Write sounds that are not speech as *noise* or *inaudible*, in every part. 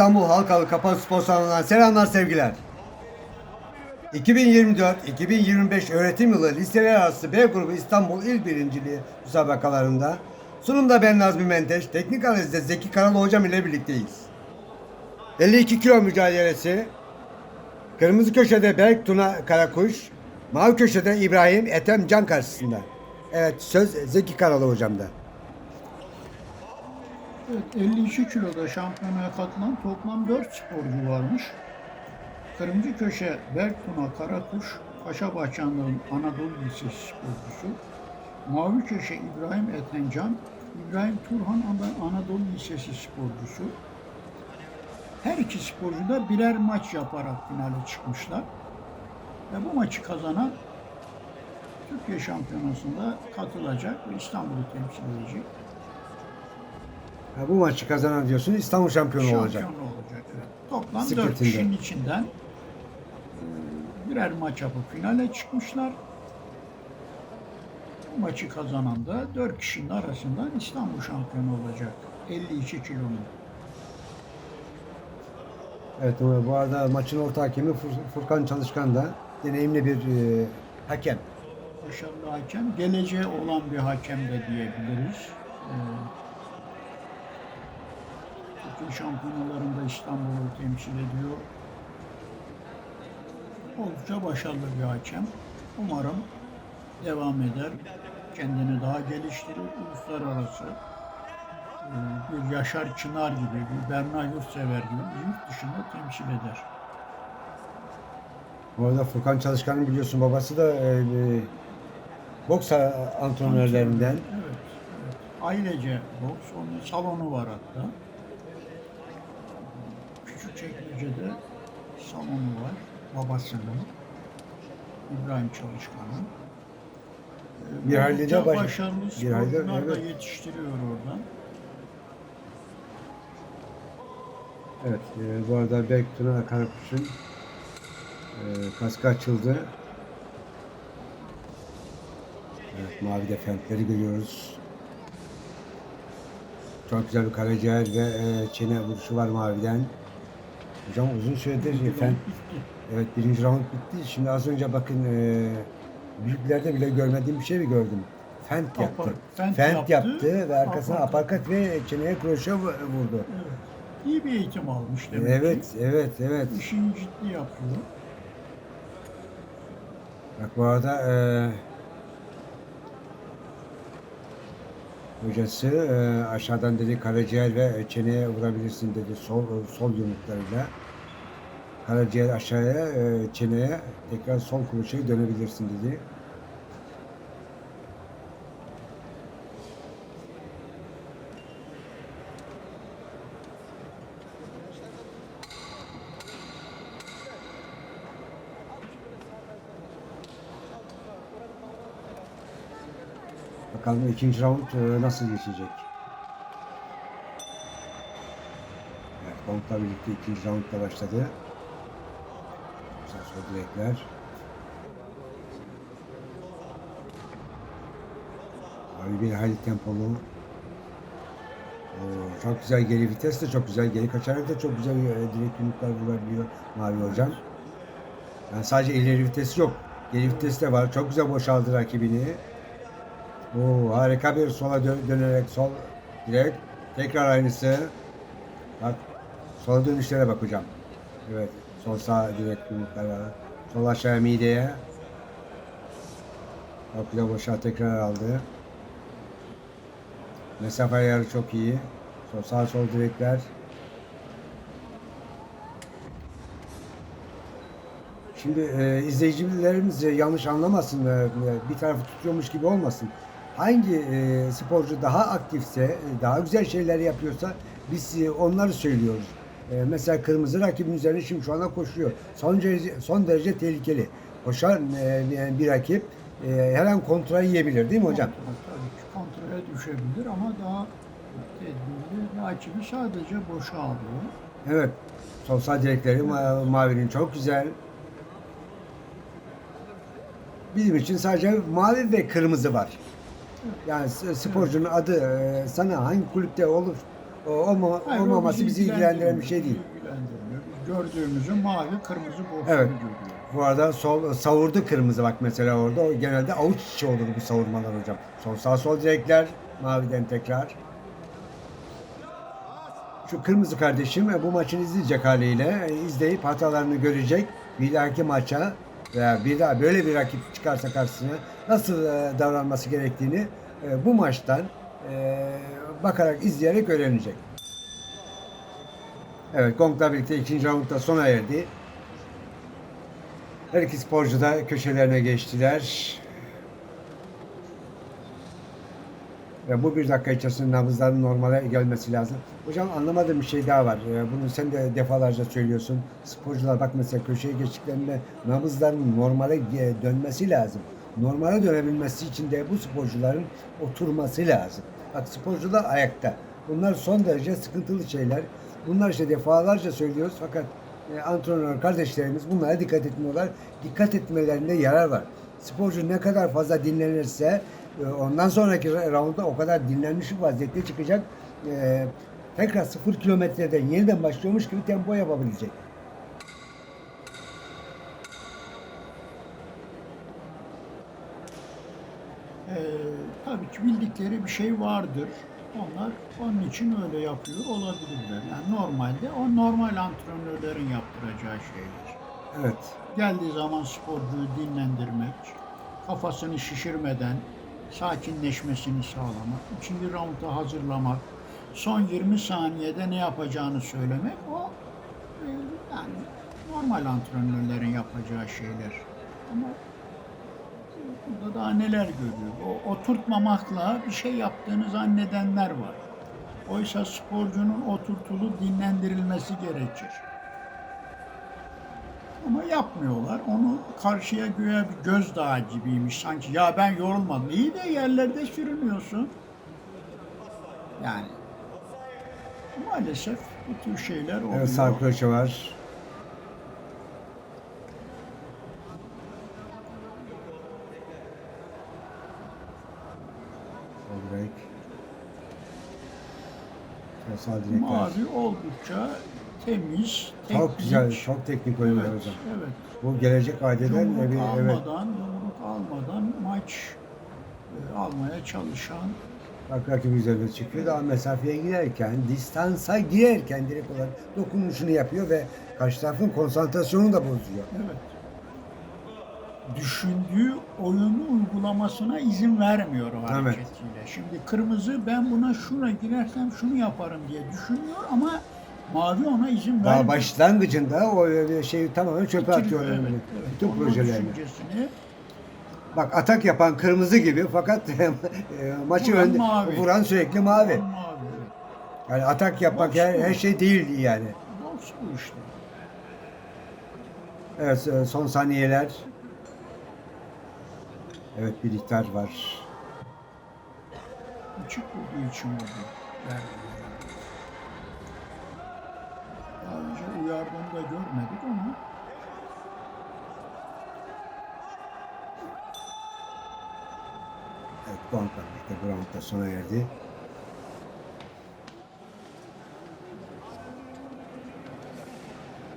İstanbul Halkalı Kapalı Spor Salonu'ndan selamlar sevgiler. 2024-2025 öğretim yılı liseler arası B grubu İstanbul İl Birinciliği müsabakalarında sunumda ben Nazmi Menteş, teknik analizde Zeki Karalı hocam ile birlikteyiz. 52 kilo mücadelesi, kırmızı köşede Berk Tuna Karakuş, mavi köşede İbrahim Ethem Can karşısında. Evet söz Zeki Karalı hocamda. Evet, 52 kiloda şampiyonaya katılan toplam 4 sporcu varmış. Kırmızı köşe Berktuna Karakuş, Paşabahçanlı'nın Anadolu Lisesi sporcusu. Mavi köşe İbrahim Ethencan, İbrahim Turhan Ana- Anadolu Lisesi sporcusu. Her iki sporcu da birer maç yaparak finale çıkmışlar. Ve bu maçı kazanan Türkiye Şampiyonası'nda katılacak ve İstanbul'u temsil edecek. Ha, bu maçı kazanan diyorsun İstanbul şampiyonu Şampiyon olacak. olacak. Evet. Toplam. 4 kişinin içinden e, birer maç yapıp finale çıkmışlar. Bu maçı kazanan da 4 kişinin arasından İstanbul şampiyonu olacak. 52 kilonun. Evet bu arada maçın orta hakemi Fur- Furkan Çalışkan da deneyimli bir e, hakem. Başarılı hakem, geleceği olan bir hakem de diyebiliriz. E, Türkiye şampiyonalarında İstanbul'u temsil ediyor. Oldukça başarılı bir hakem. Umarım devam eder. Kendini daha geliştirir. Uluslararası e, bir Yaşar Çınar gibi, bir Berna Yurtsever gibi bir yurt dışında temsil eder. Bu arada Furkan Çalışkan'ın biliyorsun babası da e, e, boks antrenörlerinden. Evet, evet. Ailece boks, onun salonu var hatta. Küçükçekmece'de salonu var. Babasının, İbrahim Çalışkan'ın. Ee, Bir halde de oldukça baş- başarılı bir halde, evet. yetiştiriyor oradan. Evet e, bu arada Berk Tuna Karakuş'un e, kaskı açıldı. Evet mavi fentleri görüyoruz. Çok güzel bir karaciğer ve e, çene vuruşu var maviden. Hocam uzun süredir e, fent Bitti. Evet birinci round bitti. Şimdi az önce bakın e, büyüklerde bile görmediğim bir şey mi gördüm? Fent Apar- yaptı. fent Fent, yaptı, yaptı, ve arkasına aparkat. ve çeneye kroşe vu- vurdu. Evet. İyi bir eğitim almış demek Evet, ki. evet, evet. İşini ciddi yapıyor. Bak bu arada e, hocası e, aşağıdan dedi karaciğer ve çeneye vurabilirsin dedi sol sol yumruklarıyla. Karaciğer aşağıya, e, çeneye tekrar sol kroşeyi dönebilirsin dedi. Bakalım ikinci round e, nasıl geçecek? Evet, Kontla birlikte ikinci round da başladı. Güzel sol direkler. Abi bir hayli tempolu. Oo, çok güzel geri vites de çok güzel. Geri kaçarak da çok güzel e, direkt yumruklar vurabiliyor Mavi Hocam. Yani sadece ileri vitesi yok. Geri vitesi de var. Çok güzel boşaldı rakibini. Oo, harika bir sola dö- dönerek sol direkt tekrar aynısı. Bak sola dönüşlere bak hocam. Evet sol sağ direkt yumruklar var. Sol aşağı mideye. Güzel boşal tekrar aldı. Mesafe ayarı çok iyi. Sol sağ sol direkler. Şimdi e, izleyicilerimiz yanlış anlamasın, e, bir tarafı tutuyormuş gibi olmasın. Hangi e, sporcu daha aktifse, e, daha güzel şeyler yapıyorsa biz e, onları söylüyoruz. E, mesela kırmızı rakibin üzerine şimdi şu anda koşuyor. Son derece, son derece tehlikeli. Koşan e, bir rakip e, her an kontra yiyebilir değil mi hocam? Kontrol, tabii ki düşebilir ama daha tedbirli. Rakibi sadece boşa alıyor. Evet. Sol sağ direkleri ma- mavinin çok güzel. Bizim için sadece mavi ve kırmızı var. Yani sporcunun adı e, sana hangi kulüpte olur o olmama, Hayır, olmaması bizi ilgilendiren bir şey değil. gördüğümüzü mavi, kırmızı boşluğu Evet. Bu arada sol savurdu kırmızı bak mesela orada. O genelde avuç içi olur bu savurmalar hocam. Sol sağ sol direkler. Maviden tekrar. Şu kırmızı kardeşim e, bu maçını izleyecek haliyle e, izleyip hatalarını görecek. Bir dahaki maça veya bir daha böyle bir rakip çıkarsa karşısına nasıl e, davranması gerektiğini e, bu maçtan e, bakarak izleyerek öğrenecek. Evet Gong'la birlikte ikinci roundda sona erdi. Her iki sporcu da köşelerine geçtiler. Ve bu bir dakika içerisinde nabızların normale gelmesi lazım. Hocam anlamadığım bir şey daha var. Bunu sen de defalarca söylüyorsun. Sporcular bak mesela köşeye geçtiklerinde nabızların normale dönmesi lazım. Normale dönebilmesi için de bu sporcuların oturması lazım. Bak sporcular ayakta. Bunlar son derece sıkıntılı şeyler. Bunlar işte defalarca söylüyoruz fakat e, antrenör kardeşlerimiz bunlara dikkat etmiyorlar. Dikkat etmelerinde yarar var. Sporcu ne kadar fazla dinlenirse e, ondan sonraki roundda o kadar dinlenmiş vaziyette çıkacak. E, tekrar sıfır kilometreden yeniden başlıyormuş gibi tempo yapabilecek. Ee, tabii ki bildikleri bir şey vardır. Onlar onun için öyle yapıyor olabilirler. Yani normalde o normal antrenörlerin yaptıracağı şeyler. Evet. Geldiği zaman sporcuyu dinlendirmek, kafasını şişirmeden sakinleşmesini sağlamak, ikinci rounda hazırlamak, son 20 saniyede ne yapacağını söylemek o e, yani normal antrenörlerin yapacağı şeyler. Ama burada daha neler görüyor. O oturtmamakla bir şey yaptığını zannedenler var. Oysa sporcunun oturtulu dinlendirilmesi gerekir. Ama yapmıyorlar. Onu karşıya göğe bir gözdağı gibiymiş sanki. Ya ben yorulmadım. İyi de yerlerde sürünüyorsun. Yani maalesef bu tür şeyler oluyor. Evet sağ kroşe var. Sol direk. Sol sağ direk var. Mavi oldukça temiz, teknik. Çok güzel, çok teknik oyunlar Evet, hocam. evet. Bu gelecek Yumruk de bir evet. almadan, yumruk almadan maç e, almaya çalışan Bak rakip üzerine çıkıyor. Daha mesafeye girerken, distansa girerken direkt olarak dokunuşunu yapıyor ve karşı tarafın konsantrasyonunu da bozuyor. Evet. Düşündüğü oyunu uygulamasına izin vermiyor o Evet. hareketiyle. Şimdi kırmızı ben buna şuna girersem şunu yaparım diye düşünüyor ama mavi ona izin Daha vermiyor. başlangıcında o şeyi tamamen çöpe atıyor. Evet, evet. Bütün Onun projelerini. düşüncesini Bak atak yapan kırmızı gibi fakat *laughs* e, maçı Vuran önde mavi. vuran sürekli mavi. Mavi. evet. Yani atak yapmak her, her şey değil yani. Boks bu işte. Evet e, son saniyeler. Evet bir ihtar var. Açık olduğu için oldu. Daha önce uyardığını da görmedik ama Evet Gonka birlikte bu roundda sona erdi.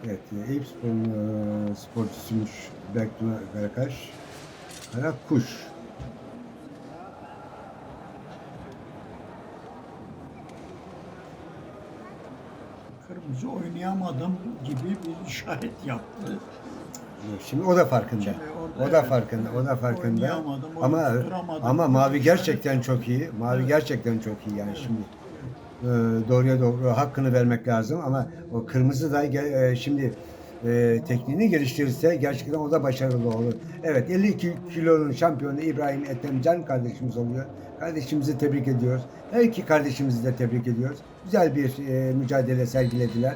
Evet, Eyüp Spor'un e, sporcusuymuş Berktuna Karakaş. Karakuş. kırmızı oynayamadım gibi bir işaret yaptı. Şimdi o da farkında. Şimdi orada O da evet, farkında. O da evet, farkında. Ama ama mavi gerçekten çok iyi. Mavi Evet. gerçekten çok iyi yani şimdi. e, doğruya doğru hakkını vermek lazım ama o kırmızı da e, şimdi e, tekniğini geliştirirse gerçekten o da başarılı olur. Evet 52 kilonun şampiyonu İbrahim Ethemcan kardeşimiz oluyor. Kardeşimizi tebrik ediyoruz. Her iki kardeşimizi de tebrik ediyoruz. Güzel bir e, mücadele sergilediler.